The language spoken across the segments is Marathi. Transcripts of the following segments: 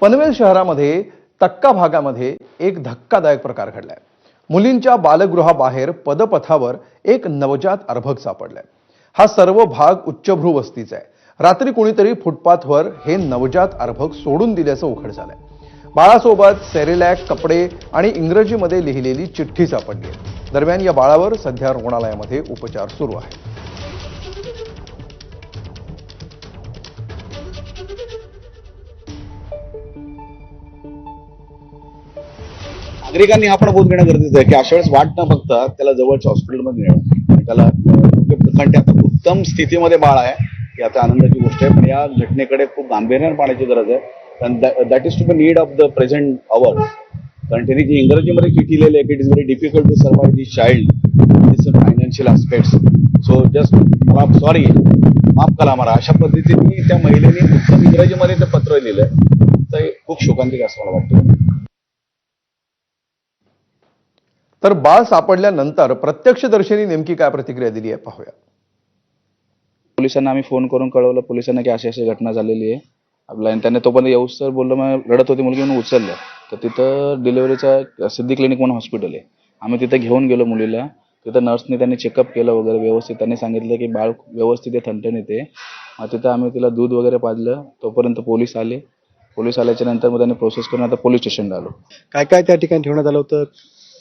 पनवेल शहरामध्ये तक्का भागामध्ये एक धक्कादायक प्रकार घडलाय. मुलींच्या बालगृहाबाहेर पदपथावर एक नवजात अर्भक सापडलाय. हा सर्व भाग उच्चभ्रू वस्तीचा आहे. रात्री कुणीतरी फुटपाथवर हे नवजात अर्भक सोडून दिल्याचं उघड झालंय. बाळासोबत सेरेलॅक कपडे आणि इंग्रजीमध्ये लिहिलेली चिठ्ठी सापडली आहे. दरम्यान या बाळावर सध्या रुग्णालयामध्ये उपचार सुरू आहेत. नागरिकांनी हा पण बोध घेणं गरजेचं आहे की अशा वेळेस वाट न बघता त्याला जवळच्या हॉस्पिटलमध्ये नेणं. त्याला कारण ते आता उत्तम स्थितीमध्ये बाळ आहे ही आता आनंदाची गोष्ट आहे. पण या घटनेकडे खूप गांभीर्याने पाहण्याची गरज आहे. कारण that is to the need of the present hour कारण त्यांनी जी इंग्रजीमध्ये चिठी लिहिली आहे की it is very difficult to survive this child this financial aspects so just मला सॉरी माफ करा मला. अशा पद्धतीने त्या महिलेने उत्तम इंग्रजीमध्ये ते पत्र लिहिलंय तर खूप शोकांतिक असं मला वाटतं. तर बाळ सापडल्यानंतर प्रत्यक्षदर्शींनी नेमकी काय प्रतिक्रिया दिली आहे पाहूया. पोलिसांना आम्ही फोन करून कळवलं पोलिसांना की अशी अशी घटना झालेली आहे. आपला आणि त्यांनी तोपर्यंत येऊस तर बोललो मग रडत होती मुलगी म्हणून उचललं. तर तिथं डिलिव्हरीचा सिद्धी क्लिनिक म्हणून हॉस्पिटल आहे. आम्ही तिथं घेऊन गेलो मुलीला. तिथं नर्सने त्यांनी चेकअप केलं वगैरे व्यवस्थित त्यांनी सांगितलं की बाळ व्यवस्थित आहे ठणठणीत आहे. मग तिथं आम्ही तिला दूध वगैरे पाजलं. तोपर्यंत पोलीस आले. पोलीस आल्याच्यानंतर मग त्यांनी प्रोसेस करून आता पोलीस स्टेशनला आलो. काय काय त्या ठिकाणी ठेवण्यात आलं होतं?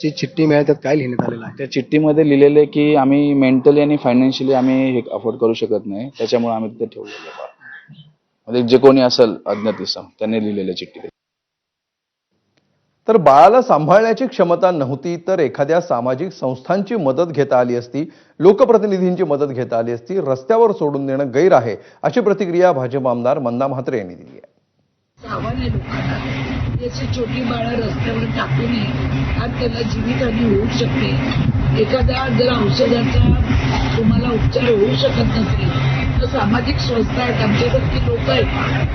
जी चिठ्ठी मिळाली त्यात काय लिहिण्यात आलेलं आहे? त्या चिठ्ठीमध्ये लिहिलेलं आहे की आम्ही मेंटली आणि फायनान्शियली आम्ही हे अफोर्ड करू शकत नाही. त्याच्यामुळे आम्ही तिथे ठेवलेलं आहे. म्हणजे जे कोणी असेल अज्ञात इसम त्यांनी लिहिलेलं चिठ्ठी तर बाळाला सांभाळण्याची क्षमता नव्हती तर एखाद्या सामाजिक संस्थांची मदत घेता आली असती लोकप्रतिनिधींची मदत घेता आली असती रस्त्यावर सोडून देणं गैर आहे अशी प्रतिक्रिया भाजप आमदार मंदा म्हात्रे यांनी दिली. आहे लोकांना अशी छोटी बाळं रस्त्यावर टाकू नये आणि त्यांना जीवितहानी होऊ शकते. एखाद्या जर औषधाचा तुम्हाला उपचार होऊ शकत नसेल तर सामाजिक संस्था आहेत आमच्याकडची लोक आहेत.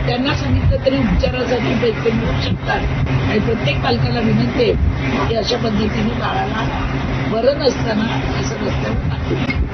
त्यांना सांगितलं तरी उपचारासाठी पैसे मिळू शकतात. आणि प्रत्येक पालकाला विनंती आहे की अशा पद्धतीने बाळाला बरं नसताना असं रस्त्यावर टाकू. नये